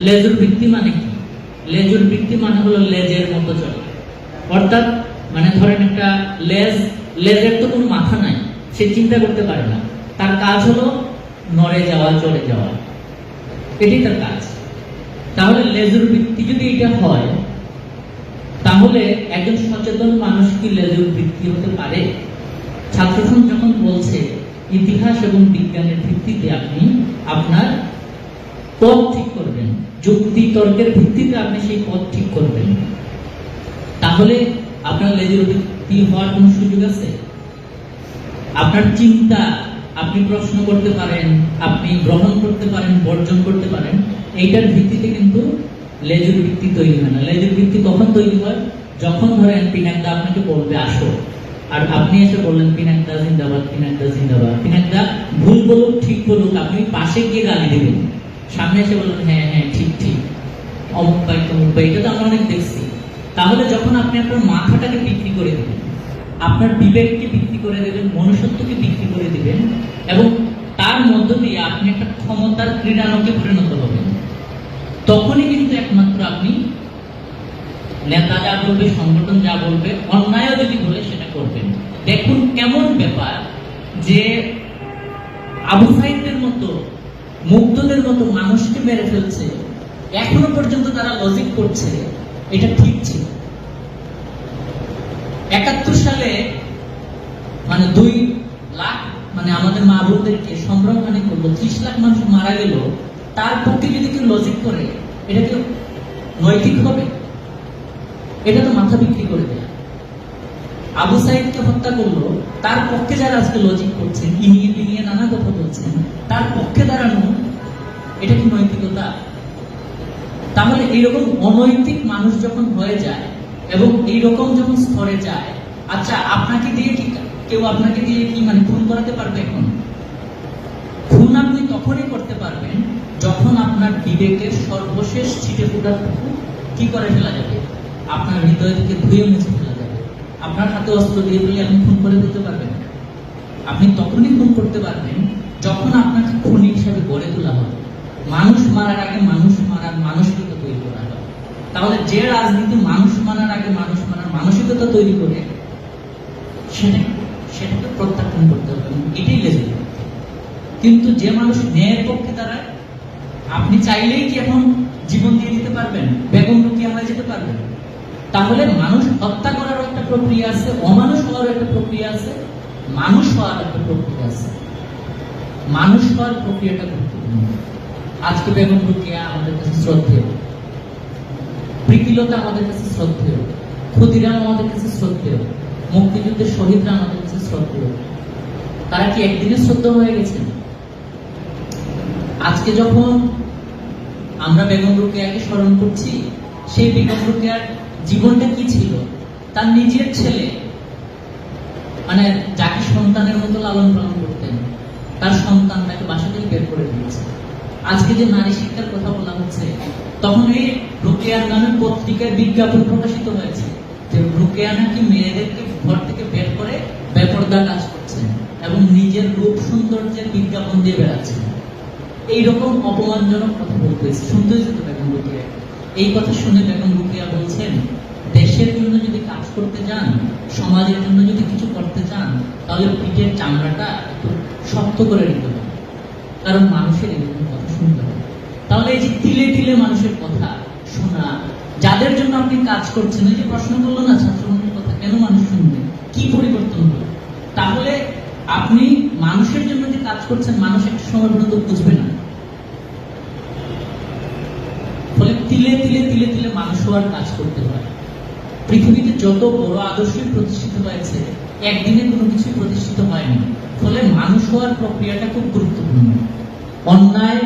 লেজুর বৃত্তি মানে কি? লেজুর ভিত্তি মানে হলো লেজের মতো চলে। অর্থাৎ মানে ধরেন একটা লেজ, লেজের তো কোনো মাথা নাই, সে চিন্তা করতে পারে না। তার কাজ হলো নড়ে যাওয়া, চড়ে যাওয়া। এটি তার কাজ। তাহলে লেজুর ভিত্তি যদি এটা হয়, তাহলে একজন সচেতন মানুষ কি লেজুর ভিত্তি হতে পারে? ছাত্রসংঘ যখন বলছে, ইতিহাস এবং বিজ্ঞানের ভিত্তিতে আপনি আপনার পথ ঠিক করবেন। যুক্তি তর্কের ভিত্তিতে আপনি সেই পথ ঠিক করবেন। তাহলে আপনার লেজের ভিত্তি হওয়ার কোনো সুযোগ আছে? আপনার চিন্তা, আপনি প্রশ্ন করতে পারেন, আপনি গ্রহণ করতে পারেন, বর্জন করতে পারেন, এইটার ভিত্তিতে কিন্তু লেজুর ভিত্তি তৈরি হয় না। লেজুর ভিত্তি কখন তৈরি হয়? যখন ধরেন পিনাকদা আপনাকে বলবে, আসো। আর আপনি এসে বললেন, পিনাকদা জিন্দাবাদ পিনাকদা জিন্দাবাদ। পিনাকদা, ভুল বলুক, ঠিক বলুক, আপনি পাশে গিয়ে গালি দেবেন। সামনে এসে বললেন হ্যাঁ হ্যাঁ ঠিক ঠিক। অমুক ভাই এটা তো আমরা অনেক দেখছি। তাহলে যখন আপনি আপনার মাথাটাকে বিক্রি করে দেবেন, আপনার বিবেককে বিক্রি করে দেবেন, মনুষ্যত্বকে বিক্রি করে দিবেন, এবং তার মধ্য দিয়ে আপনি একটা ক্ষমতার ক্রীড়ানকে পরিণত হবেন, তখনই কিন্তু একমাত্র আপনি নেতা যা বলবে, সংগঠন যা বলবে অন্যায় যদি বলে সেটা করবেন। দেখুন কেমন ব্যাপার যে আবু সাইদের মতো মুগ্ধদের মতো মানুষকে মেরে ফেলছে। এখনও পর্যন্ত তারা লজিক করছে, এটা ঠিক ছিল। একাত্তর সালে মানে দুই লাখ মানে আমাদের মা বোনদেরকে সম্ভ্রম মানে করল, ত্রিশ লাখ মানুষ মারা গেল, তার পক্ষে যদি কেউ লজিক করে, এটা কি নৈতিক হবে? এটা তো মাথা বিক্রি করে দেয়। আবু সাইদকে হত্যা করল, তার পক্ষে যারা আজকে লজিক করছেন ইনিয়ে বিনিয়ে নানা কথা বলছেন তার পক্ষে দাঁড়ানো, এটা কি নৈতিকতা? তাহলে এইরকম অনৈতিক মানুষ যখন হয়ে যায় এবং এইরকম যখন স্তরে যায় আচ্ছা আপনাকে দিয়ে কি কেউ আপনাকে দিয়ে কি মানে খুন করাতে পারবে এখন? খুন আপনি তখনই করতে পারবেন যখন আপনার বিবেকের সর্বশেষ ছিটে ফুটাটুকু কি করে ফেলা যাবে? আপনার হৃদয় থেকে ধুয়ে মুছে ফেলা আপনার হাতে অস্ত্র দিয়ে দিলে আপনি খুন করে দিতে পারবেন আপনি তখনই খুন করতে পারবেন যখন আপনাকে খুনি হিসাবে গড়ে তোলা হবে। মানুষ মারার আগে মানুষ মারার মানসিকতা তৈরি করা হবে। তাহলে যে রাজনীতি মানুষ মারার আগে মানুষ মারার মানসিকতা তৈরি করে সেটা সেটাকে প্রত্যাখ্যান করতে হবে এটাই লেজে কিন্তু যে মানুষ ন্যায়ের পক্ষে দাঁড়ায়, আপনি চাইলেই কি এখন জীবন দিয়ে দিতে পারবেন? বেগম রুকিয়া হয়ে যেতে পারবেন তাহলে মানুষ হত্যা একটা প্রক্রিয়া আছে, অমানুষ হওয়ারও একটা প্রক্রিয়া আছে, মানুষ হওয়ার একটা প্রক্রিয়া আছে। মানুষ হওয়ার প্রক্রিয়াটা আজকে বেগম আমাদের কাছে শ্রদ্ধেয়। প্রীতিলতা আমাদের কাছে শ্রদ্ধেয়। ক্ষুদিরাম আমাদের কাছে শ্রদ্ধেয়। মুক্তিযুদ্ধের শহীদরা আমাদের কাছে শ্রদ্ধেয়। তারা কি একদিনে শ্রদ্ধ হয়ে গেছেন? আজকে যখন আমরা বেগম রুকেয়াকে স্মরণ করছি, সেই বেগম রুকেয়ার জীবনটা কি ছিল? তার নিজের ছেলে মানে যাকে সন্তানের মতো লালন পালন করতেন, তার সন্তান তাকে বাসা থেকে বের করে দিয়েছে। আজকে যে নারী শিক্ষার কথা বলা হচ্ছে, তখন এই রুকেয়ার নামে পত্রিকায় বিজ্ঞাপন প্রকাশিত হয়েছে যে রুকেয়া নাকি মেয়েদেরকে ঘর থেকে বের করে বেপর্দা কাজ করছেন এবং নিজের রূপ সৌন্দর্যের বিজ্ঞাপন দিয়ে বেড়াচ্ছেন। এইরকম অপমানজনক কথা বলতেছে শুনতে হয়েছে তো বেগম রুকিয়া? এই কথা শুনে বেগম রুকিয়া বলছেন দেশের জন্য যদি কাজ করতে চান, সমাজের জন্য যদি কিছু করতে চান, তাহলে পিঠের চামড়াটা একটু শক্ত করে নিতে হবে। কারণ মানুষের এরকম কথা শুনতে হবে তাহলে এই যে তিলে তিলে মানুষের কথা শোনা, যাদের জন্য আপনি কাজ করছেন, এই যে প্রশ্ন করল না ছাত্রবন্ধুর কথা, কেন মানুষ শুনবে? কি পরিবর্তন হলো? তাহলে আপনি মানুষের জন্য যে কাজ করছেন, মানুষ একটা সময় পর্যন্ত বুঝবে না। ফলে তিলে তিলে তিলে তিলে মানুষ হওয়ার কাজ করতে হয় পৃথিবীতে যত বড় আদর্শই প্রতিষ্ঠিত হয়েছে, একদিনে কোনো কিছুই প্রতিষ্ঠিত হয়নি। ফলে মানুষ হওয়ার প্রক্রিয়াটা খুব গুরুত্বপূর্ণ। অন্যায়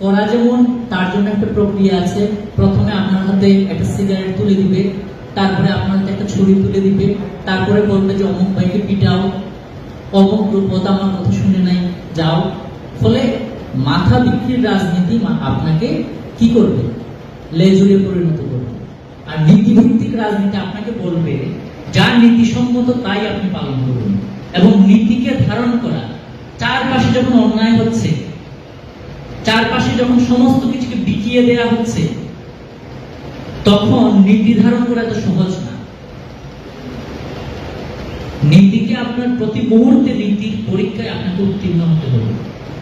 করা যেমন তার জন্য একটা প্রক্রিয়া আছে, প্রথমে আপনার হাতে একটা সিগারেট তুলে দিবে, তারপরে আপনার হাতে একটা ছুরি তুলে দিবে, তারপরে বলবে যে, অমুক ভাইকে পিটাও, অমুক রূপত আমার কথা শুনে নাই, যাও। ফলে মাথা বিক্রির রাজনীতি আপনাকে কি করবে? লেজুরে পরিণত করবে। আর নীতিভিত্তিক রাজনীতি আপনাকে বলবে যা নীতিসম্মত তাই আপনি পালন করুন। এবং নীতিকে ধারণ করা, চারপাশে যখন অন্যায় হচ্ছে, চারপাশে যখন সমস্ত কিছুকে বিকিয়ে দেয়া হচ্ছে, তখন নীতি ধারণ করা এত সহজ না। নীতিকে আপনার প্রতি মুহূর্তে নীতির পরীক্ষায় আপনাকে উত্তীর্ণ হতে হবে।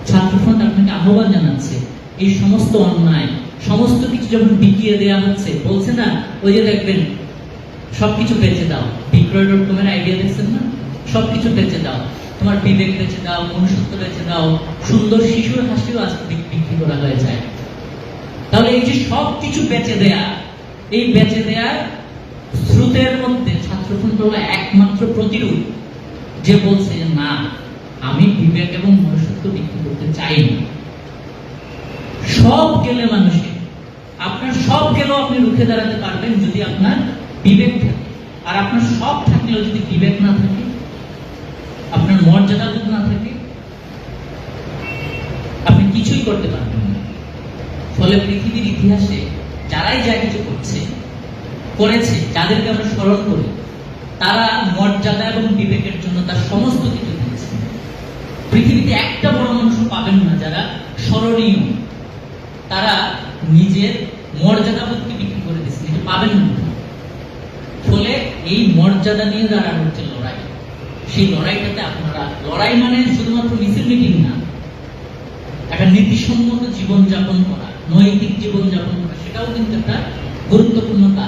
ছাত্রফ্রন্ট আপনাকে আহ্বান জানাচ্ছে, এই সমস্ত অন্যায় সমস্ত কিছু যখন বিকিয়ে দেয়া হচ্ছে, বলছে না, ওই যে দেখবেন, সবকিছু বেঁচে দাও। বিক্রয় ডট কমের আইডিয়া দেখছেন না? সবকিছু বেঁচে দাও। তোমার বিবেক বেঁচে দাও, মনুষ্যত্ব বেঁচে দাও। সুন্দর শিশুর হাসিও আজকে বিক্রি করা হয়ে যায়। তাহলে এই যে সব কিছু বেঁচে দেয়া, এই বেঁচে দেয়ার স্রোতের মধ্যে ছাত্রফ্রন্ট হলো একমাত্র প্রতিরূপ, যে বলছে না, আমি বিবেক এবং মনুষ্যত্ব বিক্রি করতে চাই না সব গেলে মানুষে আপনার সব গেলেও আপনি রুখে দাঁড়াতে পারবেন যদি আপনার বিবেক থাকে। আর আপনার সব থাকলেও যদি বিবেক না থাকে, আপনার মর্যাদা বোধ না থাকে, আপনি কিছুই করতে পারবেন না। ফলে পৃথিবীর ইতিহাসে যারাই যা কিছু করছে, করেছে, যাদেরকে আমরা স্মরণ করি, তারা মর্যাদা এবং বিবেকের জন্য তার সমস্ত কিছু দিয়েছে। পৃথিবীতে একটা বড় মানুষ পাবেন না যারা স্মরণীয়। তারা নিজের মর্যাদাবোধকে বিক্রি করে দিচ্ছে নিজে পাবেন ফলে এই মর্যাদা নিয়ে যারা হচ্ছে লড়াই, সেই লড়াইটাতে আপনারা, লড়াই মানে শুধুমাত্র মিছিল মিটিং না, একটা নীতিসম্মত জীবনযাপন করা, নৈতিক জীবনযাপন করা, সেটাও কিন্তু একটা গুরুত্বপূর্ণ কাজ।